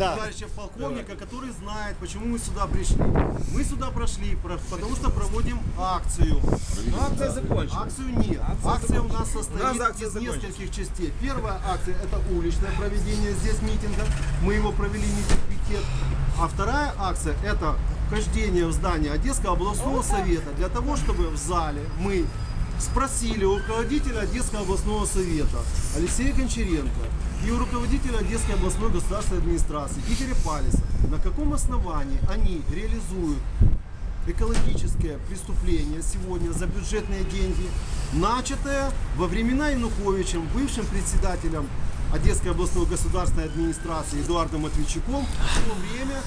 Да. товарища полковника, который знает, почему мы сюда пришли. Мы сюда прошли, про- потому что проводим акцию. Ну, акция закончена. Акцию нет. Акция, у нас состоит У нас акция из закончена. нескольких частей. Первая акция это уличное проведение здесь митинга. Мы его провели митинг пикет. А вторая акция это вхождение в здание Одесского областного совета для того, чтобы в зале мы спросили у руководителя Одесского областного совета Алексея Гончаренко и у руководителя Одесской областной государственной администрации Игоря Палиса, на каком основании они реализуют экологическое преступление сегодня за бюджетные деньги, начатое во времена Януковичем, бывшим председателем Одесской областной государственной администрации Эдуардом Матвейчуком, в то время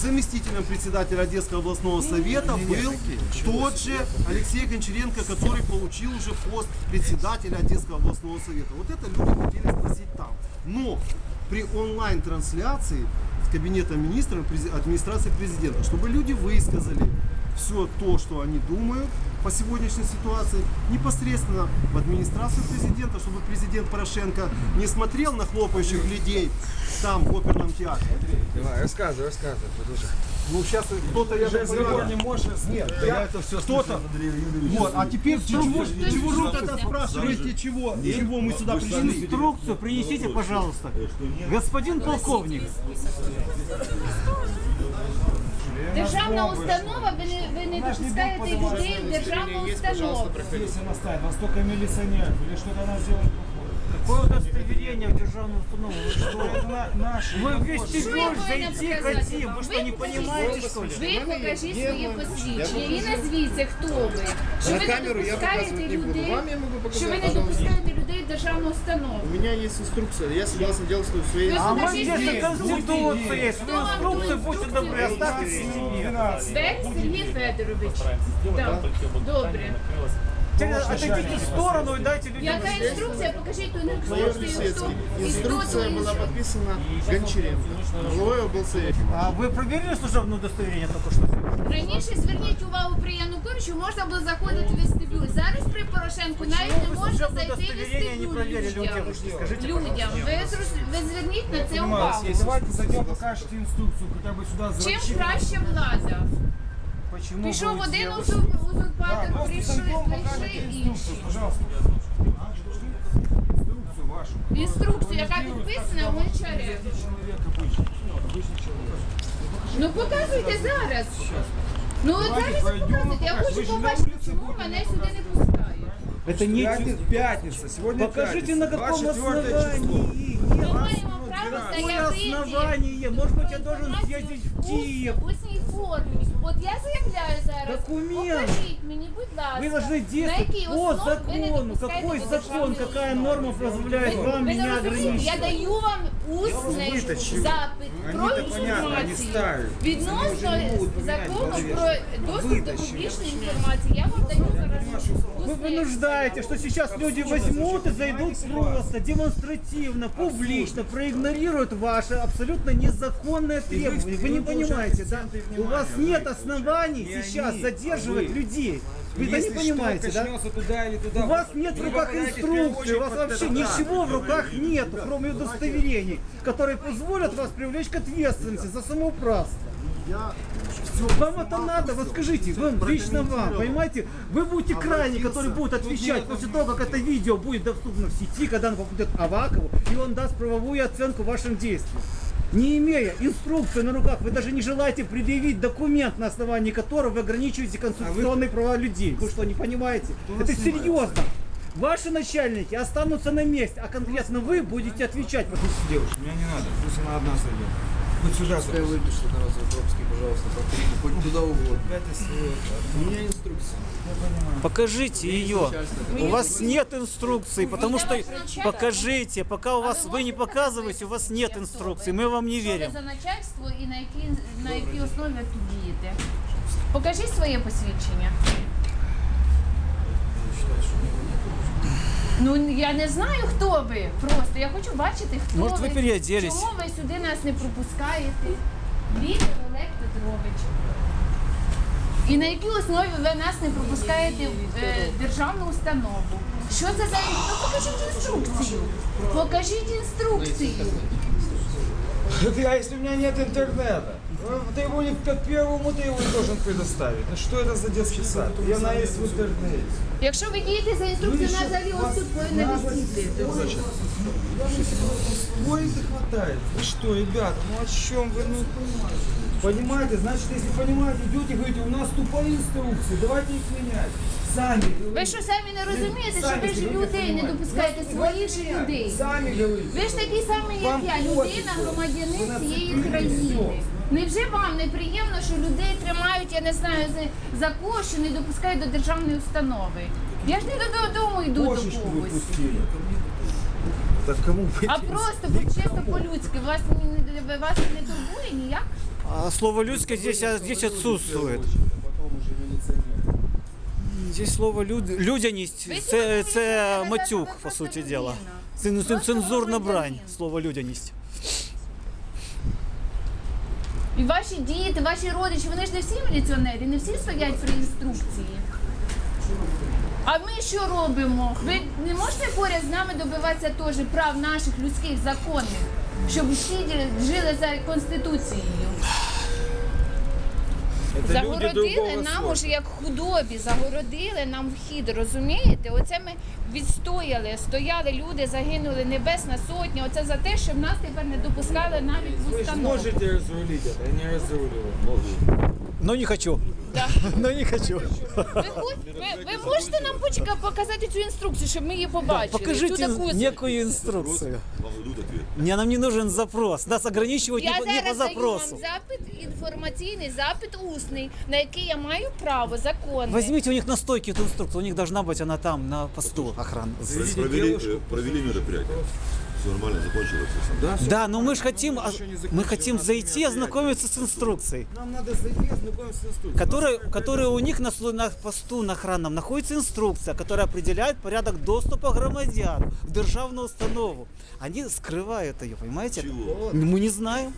заместителем председателя Одесского областного совета был тот же Алексей Гончаренко, который получил уже пост председателя Одесского областного совета. Вот это люди хотели спросить там. Но при онлайн-трансляции с кабинета министра администрации президента, чтобы люди высказали все то, что они думают по сегодняшней ситуации, непосредственно в администрацию президента, чтобы президент Порошенко не смотрел на хлопающих людей там в оперном театре. Давай, рассказывай, рассказывай, продолжай. Ну сейчас кто-то я понимаю, не можешь. Нет, я это все кто-то. Вот, а теперь чего, чего вы тогда спрашиваете, чего, чего мы сюда пришли? Инструкцию принесите, пожалуйста. Господин полковник, Державна установа, ви не, ви не допускаєте людей в державну установу. Здесь она стоит, вас только милиционер или что-то она сделала плохое. какое удостоверение в державную установу? Вы что? Это на, наш. Вы в Що я вестибюль повинна зайти показати? хотим. Вы что, не понимаете, что ли? Ви покажіть своє посвідчення і назвіться, хто ви. Що ви не допускаєте людей, Вам я могу що ви показать, не пожалуйста. допускаєте людей в державну установу. У меня есть инструкция, я согласно действую в своей А покажите здесь мне конституция есть. Вы инструкции, ту будьте инструкцию добры, оставьте себе. Бек Сергій Федорович. Так, добре. Теперь Отойдите в сторону и дайте людям... Яка інструкція? Покажіть ту Майор інструкцію. хто- Беседский. і хто Инструкция ту была інструкцію. подписана Гончаренко, главой облсовета. А вы проверили служебное удостоверение только что? Раніше зверніть увагу при Януковичу можна було заходити в вестибюль. Зараз при Порошенку навіть не можна служебне зайти в удостоверення не проверили у вестибюль девушки? людям. Скажите, Людям. Ви, зроз- ви зверніть на це увагу. Давайте зайдем, покажете инструкцию, хотя бы сюда Чим зачем. краща влада? Почему Пішов вы один сделали- узур- Да, узурпатор, просто прийшли, зайдем, прийшли покажете інші. инструкцию, пожалуйста. Инструкцию вашу. Інструкцію, яка підписана в Гончаренко. Человек обычный. Обычный человек. Ну показуйте зараз. Ну от Давайте зараз і пройдемо, показуйте. Я покажемо. Ви хочу ж на побачити, вулиці чому будете мене сюди не пускають. Это не... Пятница, пятница, сегодня Покажите пятница, на каком 24 число. основании. Ми Нет, маємо право Какое заявити. основание? Может быть, я про должен інформацію съездить в Киев. В усній формі. От я заявляю зараз. Документ. Покажіть мені, будь ласка. Вы должны на действовать якій по основі ви не закону. допускаєте Какой до закон, державної какая установи? норма позволяет Ви- вам ви не меня розумієте, Я ограничить? даю вам усний Вы-то чего? запит про Они-то понятно, они інформацію. ставят. Відносно Они уже не будут поменять закону голове. про доступ до Вытащили. публічної інформації, я вам даю зараз Вы усний вынуждаете, что сейчас люди возьмут и зайдут просто демонстративно, публично, проигнорируют ваши абсолютно незаконные требования. Вы не понимаете, да? У вас нет оснований Не сейчас они, задерживать а вы. людей. Вы это не понимаете, да? туда или туда. У вас нет в руках инструкции, у вас вообще ничего в руках нет, кроме удостоверений, которые позволят вас привлечь к ответственности за самоуправство. Я Вам это надо, вот скажите, вам, лично вам, понимаете? Вы будете крайний, который будет отвечать после того, как это видео будет доступно в сети, когда оно попадет Авакову, и он даст правовую оценку вашим действиям. Не имея инструкции на руках, вы даже не желаете предъявить документ, на основании которого вы ограничиваете конституционные права людей. Вы что, не понимаете? Это серьезно. Ваши начальники останутся на месте, а конкретно вы будете отвечать. Пусть девушка, меня не надо, пусть она одна сойдет. Хоть сюда Пускай сойдет. выпишет на Розовопский, пожалуйста, повторите, хоть туда угодно. Опять из- У меня инструкция. Покажите ее. У вас нет инструкции, потому что покажите, пока у вас вы не показываете, у вас нет инструкции. Мы вам не Що ви верим. за начальство і на якій, на якій основі ви тут дієте? Покажіть своє посвідчення. Ну я не знаю, хто ви. Просто я хочу бачити, хто Может, ви переоделись? Чому ви сюди нас не пропускаєте? Віктор Олег Петрович. І на якій основі ви нас не пропускаєте в е, державну установу? Що це за ну, покажіть інструкцію? Покажіть інструкцію. А если у меня нет интернета? Ну, Ты его не, как первому ты его не должен предоставить. Ну что это за детский сад? И она есть в интернете. Якщо ви дієте за інструкцією, вона взагалі ось тут повинна висіти. Ой, это хватает. Вы что, ребята, ну о чем вы? Ну, понимаете, значит, если понимаете, идете, говорите, у нас тупые инструкции, давайте их менять. Сами Ви що самі не розумієте, що ви ж людей не допускаєте своїх же людей? Говорите. Ви ж такі самі, як я, людина, громадянин цієї країни. Невже вам не приємно, що людей тримають, я не знаю, за, за кошти, не допускають до державної установи? Я ж не додому йду до когось. Так кому? А просто будь чисто по-людськи. Вас не, вас не турбує ніяк? А слово людское здесь, а, здесь отсутствует. Здесь слово люд... людяність, це, це матюк, по суті діла. Це Просто цензурна брань, слово людяність. І ваші діти, ваші родичі, вони ж не всі міліціонери, не всі стоять при інструкції. А ми що робимо? Ви не можете поряд з нами добиватися теж прав наших людських законних, щоб всі жили за конституцією. Это Загородили люди другого нам сорта. уже як худобі, загородили нам вхід, розумієте? Оце ми відстояли, стояли люди, загинули Небесна Сотня. Оце за те, щоб нас тепер не допускали навіть в Вы же установу. можете разрулить это, я не разруливаю. Но не хочу. Да. Но не хочу. Ви, хоч- ви, ви можете нам почека показати цю інструкцію, щоб ми її побачили? Цю Покажите таку... некую инструкцию. Мне нам не нужен запрос. Нас ограничивают Я не, по- не по зараз даю вам запросу. запит інформаційний, запит усний, на який я маю право законне. Возьмите у них на стойке эту инструкцию. У них должна быть она там, на посту охраны. Заведите Провели, девушку. э, провели мероприятие. Все нормально, закончилось. все. Да, Да, но мы же хотим, а- мы хотим зайти, ознакомиться с инструкцией. Нам надо зайти, ознакомиться с инструкцией. Которая, которая у них на, слу- на посту на охранном находится инструкция, которая определяет порядок доступа громадян в державную установу. Они скрывают ее, понимаете? Чего? Мы не знаем.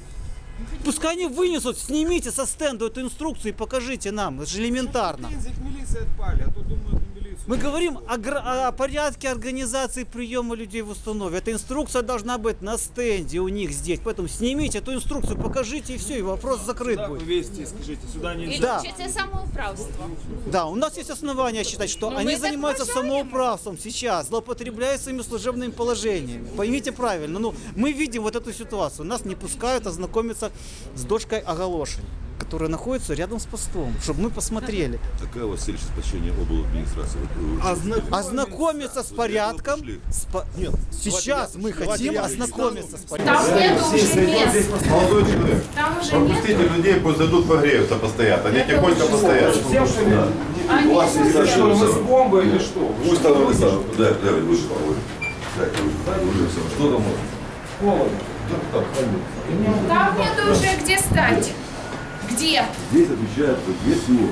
Пускай они вынесут, снимите со стенда эту инструкцию и покажите нам. Это же элементарно. Претензии к милиции отпали, а то думают. Мы говорим о, о порядке организации приема людей в установе. Эта инструкция должна быть на стенде у них здесь. Поэтому снимите эту инструкцию, покажите и все, и вопрос закрыт вы будет. везете, скажите, сюда нельзя. Да. самоуправство? Да, у нас есть основания считать, что Ну, они занимаются самоуправством сейчас, злоупотребляя своими служебными положениями. Поймите правильно, ну, мы видим вот эту ситуацию. Нас не пускают ознакомиться с дошкой оголошень, которая находится рядом с постом, чтобы мы посмотрели. Какая у вас цель сейчас посещения обл. администрации? Ознакомиться. Ознакомиться с порядком. с по- Нет, сейчас мы хотим ознакомиться с порядком. Там нету уже мест. Молодой человек, Там уже нет. пропустите людей, пусть зайдут погреются постоят. Они тихонько постоят. Всем, что ли? А У вас есть Что, мы с бомбой или что? Пусть там выйдет. Да, да, выше. Что там? Холодно. Там нету уже где стать. Где? Здесь отвечает, вот есть его.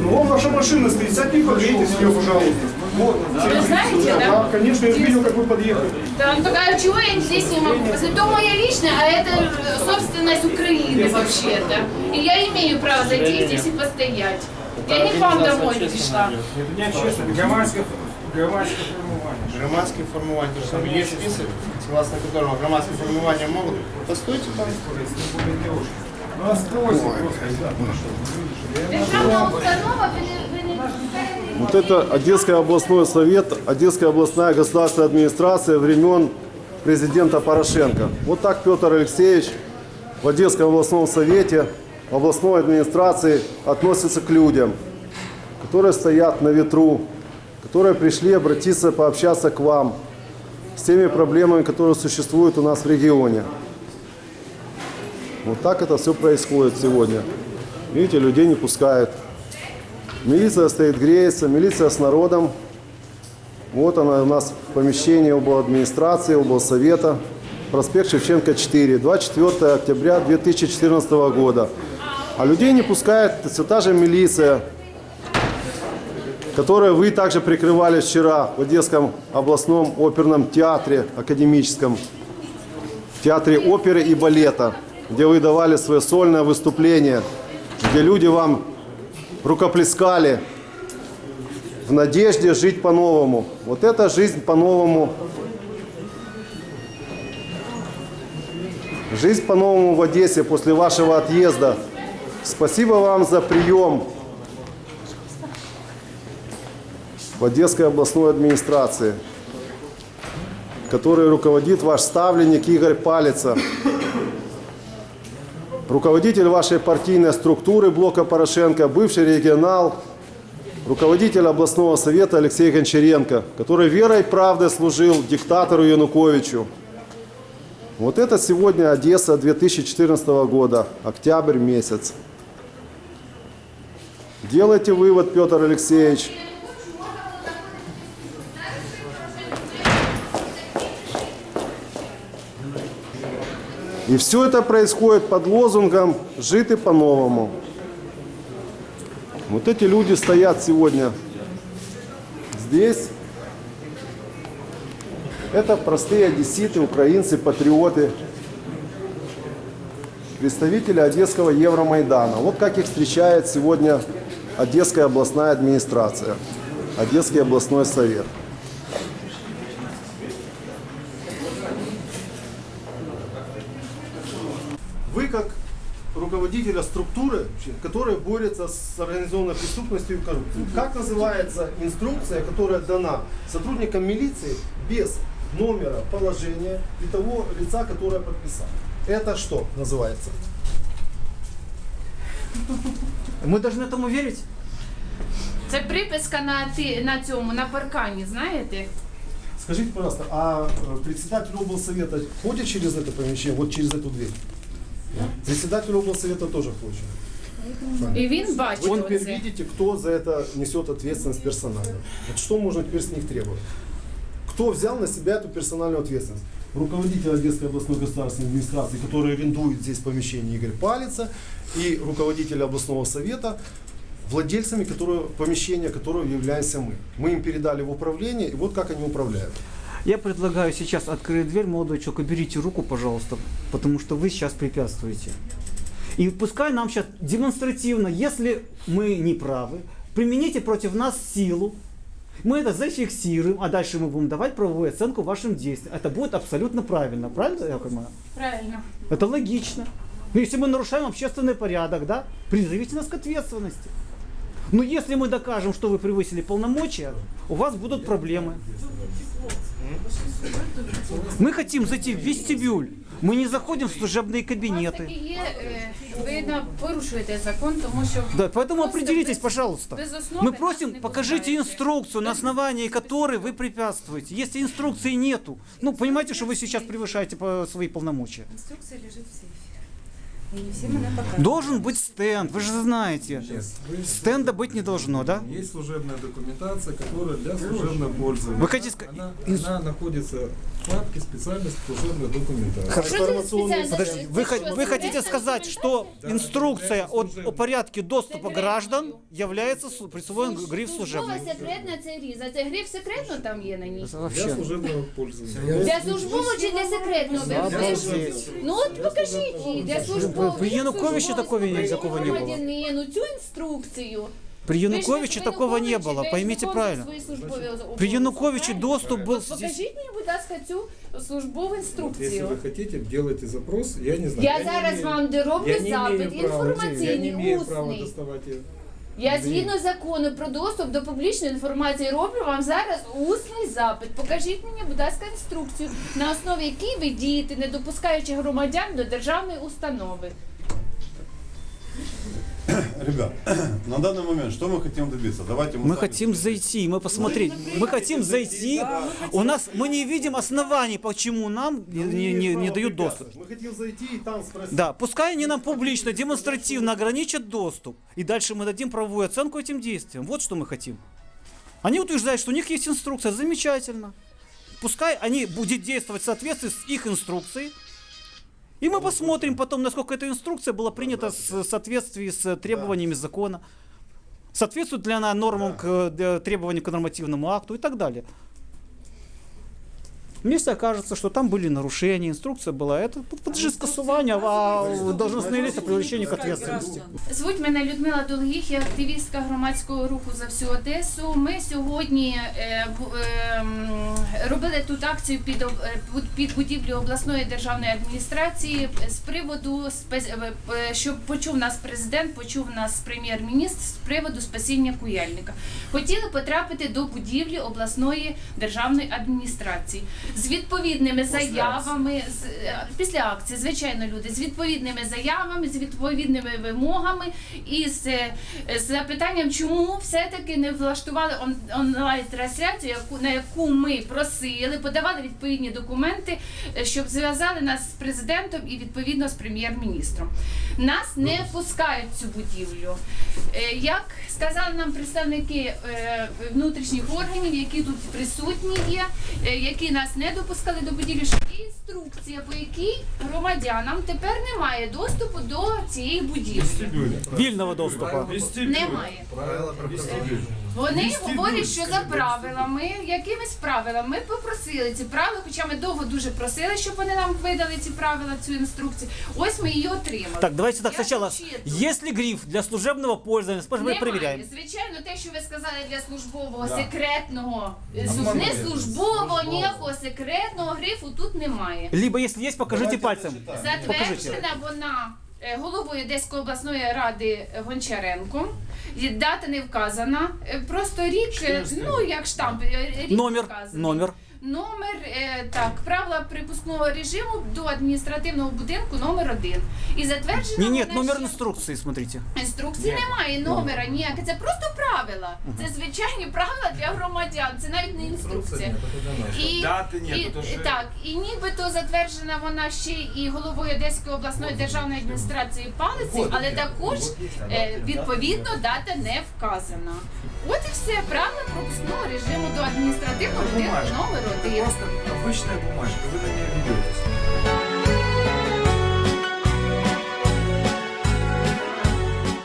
Ну, вон ваша машина стоит, сядьте и в нее, пожалуйста. Вы знаете, да? Да, конечно, я видел, как вы подъехали. Да, ну тогда чего я здесь не могу? Это моя личная, а это э, собственность Украины вообще-то. И я имею право зайти здесь и постоять. Я не к вам домой пришла. Это не общественное, громадское, громадское формирование. Громадские формирования, то есть там есть список, согласно которому громадские формирования могут. Постойте там. Ну. Державна установа, не, Вот это Одесский областной совет, Одесская областная государственная администрация времен президента Порошенко. Вот так Петр Алексеевич в Одесском областном совете, в областной администрации относится к людям, которые стоят на ветру, которые пришли обратиться, пообщаться к вам с теми проблемами, которые существуют у нас в регионе. Вот так это все происходит сегодня. Видите, людей не пускают. Милиция стоит, греется, милиция с народом. Вот она у нас в помещении администрации, облсовета, проспект Шевченко 4, 24 октября 2014 года. А людей не пускает все та же милиция, которой вы также прикрывали вчера в Одесском областном оперном театре академическом, театре оперы и балета, где вы давали свое сольное выступление, где люди вам рукоплескали в надежде жить по-новому. Вот эта жизнь по-новому. Жизнь по-новому в Одессе после вашего отъезда. Спасибо вам за прием в Одесской областной администрации, которой руководит ваш ставленник Игорь Палица, руководитель вашей партийной структуры блока Порошенко, бывший регионал, руководитель областного совета Алексей Гончаренко, который верой и правдой служил диктатору Януковичу. Вот это сегодня Одесса 2014 года, октябрь месяц. Делайте вывод, Петр Алексеевич. И все это происходит под лозунгом «Житы по-новому». Вот эти люди стоят сегодня здесь. Это простые одесситы, украинцы, патриоты, представители Одесского Евромайдана. Вот как их встречает сегодня Одесская областная администрация, Одесский областной совет. Вы как руководителя структуры, которая борется с организованной преступностью и коррупцией. Как называется инструкция, которая дана сотрудникам милиции без номера положения и того лица, которое подписал? Это что называется? Мы должны этому верить? Це приписка на ти на цьому, на паркані, знаєте? Скажите, пожалуйста, а э, председатель облсовета ходит через это помещение, вот через эту дверь? Председатель облсовета тоже ходит. І він бачить Вы теперь оце. видите, кто за это несет ответственность персонально. Вот что можно теперь с них требовать? Кто взял на себя эту персональную ответственность? Руководитель Одесской областной государственной администрации, который арендует здесь помещение Игорь Палица, и руководитель областного совета, владельцами которого, помещения которого являемся мы. Мы им передали в управление, и вот как они управляют. Я предлагаю сейчас открыть дверь, молодой человек, уберите руку, пожалуйста, потому что вы сейчас препятствуете. И пускай нам сейчас демонстративно, если мы не правы, примените против нас силу, мы это зафиксируем, а дальше мы будем давать правовую оценку вашим действиям. Это будет абсолютно правильно, правильно я понимаю? Правильно. Это логично. Ну, если мы нарушаем общественный порядок, да, призовите нас к ответственности. Но если мы докажем, что вы превысили полномочия, у вас будут проблемы. Мы хотим зайти в вестибюль. Мы не заходим в служебные У вас таки кабинеты. є, е, ви на- порушуєте закон, тому що Да, поэтому просто определитесь, без- пожалуйста. без основи Мы нас просим, не покажите пускаєте. инструкцию, на основании которой вы препятствуете. Если инструкции нету, ну, понимаете, что вы сейчас превышаете по- свои полномочия. Инструкция лежит в сейфе. Должен быть стенд, вы же знаете. Вы- Стенда быть не должно, да? Есть служебная документация, которая для служебного пользования. Вы хотите сказать, Она, она находится в папке специальность служебной документации. Хорошо. Що це спеціально? Подожди, Це вы, що, хо- вы секретна хотите сказать, что документація? инструкция о, о порядке доступа Секретною. граждан является слу- присвоен гриф Службова служебный? секретна це різа. Це гриф секретно там є на ній? Это Для вообще. служебного пользования. Для службового чи для секретного? Ви пишете? Ну от покажіть її. Для службового. При Януковичі Службового такого ні- службового такого не було. громадянину цю інструкцію. При Януковиче Ви ж такого не Януковича, было, ви поймите виконуєте правильно. свої службові обов'язки, При Януковиче правильно? доступ был От здесь. Покажіть мені, будь ласка, цю службову Если інструкцію. вы хотите, делайте запрос. Я не знаю. Я не зараз имею- вам де роблю я не запит, имею права- Я не інформаційний, имею права усний. доставать ее. Я згідно закону про доступ до публічної інформації роблю вам зараз усний запит. Покажіть мені, будь ласка, інструкцію, на основі якій ви дієте, не допускаючи громадян до державної установи. Ребят, на данный момент что мы хотим добиться? Давайте мы, Мы хотим зайти, мы посмотреть. Мы хотим зайти. У нас мы не видим оснований, почему нам не, не- не- не дают доступ. Мы хотим зайти и там спросить. Да, пускай они нам публично, демонстративно ограничат доступ. И дальше мы дадим правовую оценку этим действиям. Вот что мы хотим. Они утверждают, что у них есть инструкция. Замечательно. Пускай они будут действовать в соответствии с их инструкцией. И мы посмотрим потом, насколько эта инструкция была принята в соответствии с требованиями закона. Соответствует ли она нормам к э, требованиям к нормативному акту и так далее. Если окажется, что там были нарушения, инструкция была, это подлежит скасуванию, а должностные лица привлечению к ответственности. Звуть мене Людмила Долгіх, я активістка громадського руху за всю Одесу. Ми сьогодні е, бу- е, м, робили тут акцію під, об- е, під- під будівлю обласної державної адміністрації з приводу спе- е, е, щоб почув нас президент, почув нас прем'єр-міністр з приводу спасіння куяльника. Хотіли потрапити до будівлі обласної державної адміністрації з відповідними заявами з, е, після акції, звичайно, люди з відповідними заявами, з відповідними вимогами і з, е, з запитанням, чому все-таки не влаштували он, онлайн-трансляцію, яку на яку ми просили, подавали відповідні документи, е, щоб зв'язали нас з президентом і відповідно з прем'єр-міністром. Нас не пускають цю будівлю. Як сказали нам представники внутрішніх органів, які тут присутні є, які нас не допускали до будівлі, що є інструкція, по якій громадянам тепер немає доступу до цієї будівлі. Вільного доступу. Немає. Вони говорять, що за правилами, якимись правилами, ми попросили ці правила, хоча ми довго дуже просили, щоб вони нам видали ці правила, цю інструкцію. Ось ми її отримали. Так, давайте так, Я сначала, зачитую. есть ли гриф для служебного пользования? Спрашиваем, мы Немає. проверяем. Звичайно, те, що ви сказали для службового секретного, е, не службового, ніякого секретного грифу тут немає. Либо, если есть, покажите пальцем. Затверджена вона головою Одеської обласної ради Гончаренком. І Дата не вказана. Е, Просто рік, е, ну як штамп, е, рік Номер, вказаний. номер. Номер, е, так, правила припускного режиму до адміністративного будинку номер один. І затверджена Не, нет, вона номер ще- инструкции, смотрите. Інструкції немає, номера ніяке. Це просто правила. Це звичайні правила для громадян. Це навіть не інструкція. І, Дати ні, і, то вже- так, і нібито затверджена вона ще і головою Одеської обласної державної адміністрації палиці, але також е, відповідно дата не вказана. От і все правила пропускного режиму до адміністративного будинку номер один. Просто обычная бумажка, вы на нее ведетесь.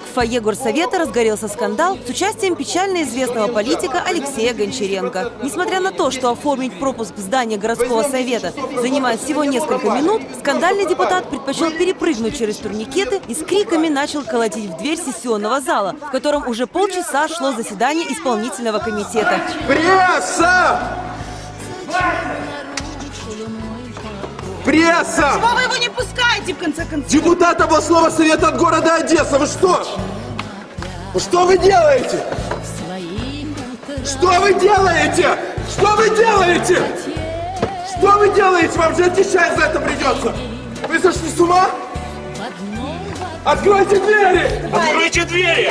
В фойе горсовета разгорелся скандал с участием печально известного политика Алексея Гончаренко. Несмотря на то, что оформить пропуск в здание городского совета занимает всего несколько минут, скандальный депутат предпочел перепрыгнуть через турникеты и с криками начал колотить в дверь сессионного зала, в котором уже полчаса шло заседание исполнительного комитета. Пресса! Пресса! Вы его не пускаете, в конце концов. Депутат областного совета от города Одесса, вы что? Что вы делаете? Что вы делаете? Что вы делаете? Что вы делаете? Вам же отвечать за это придется. Вы сошли с ума? Откройте двери! Откройте двери!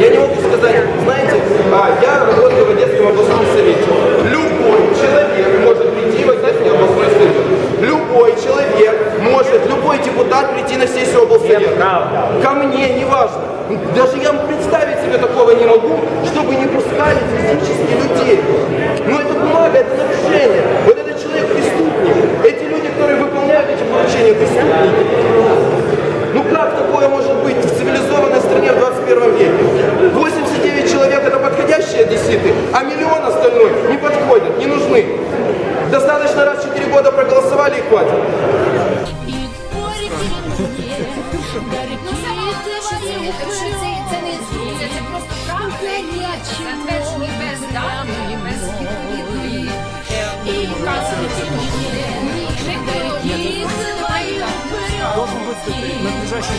Я не могу сказать, знаете, а, я работаю в Одесском областном совете. Любой человек может прийти в Одесский областной совет. Любой человек может, любой депутат прийти на сессию облсовета. Ко мне, неважно. Даже я представить себе такого не могу, чтобы не пускали физически людей. Но это бумага, это нарушение. Вот этот человек преступник. Эти люди, которые выполняют эти поручения, преступники. Ну как такое может быть в цивилизованной стране в 21 веке? 89 человек это подходящие одесситы, а миллион остальной не подходят, не нужны. Достаточно раз в 4 года проголосовали и хватит. Ну, саме головне, що це, це не інструкція, це просто правила, затверджені без дати, без відповідної е, вказаності. Ні, ні, Должен быть надлежащий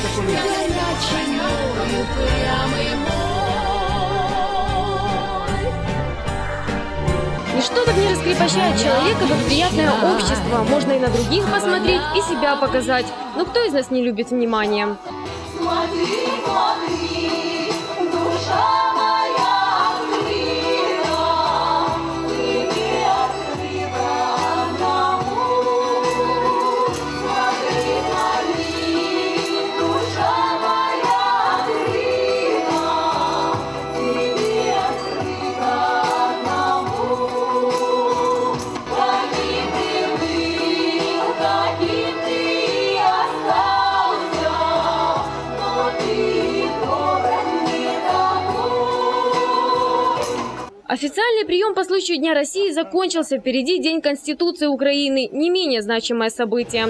Такой Ничто так не раскрепощает человека, как приятное общество. Можно и на других посмотреть, и себя показать. Но кто из нас не любит внимания? Смотри, Официальный прием по случаю Дня России закончился. Впереди День Конституции Украины, не менее значимое событие.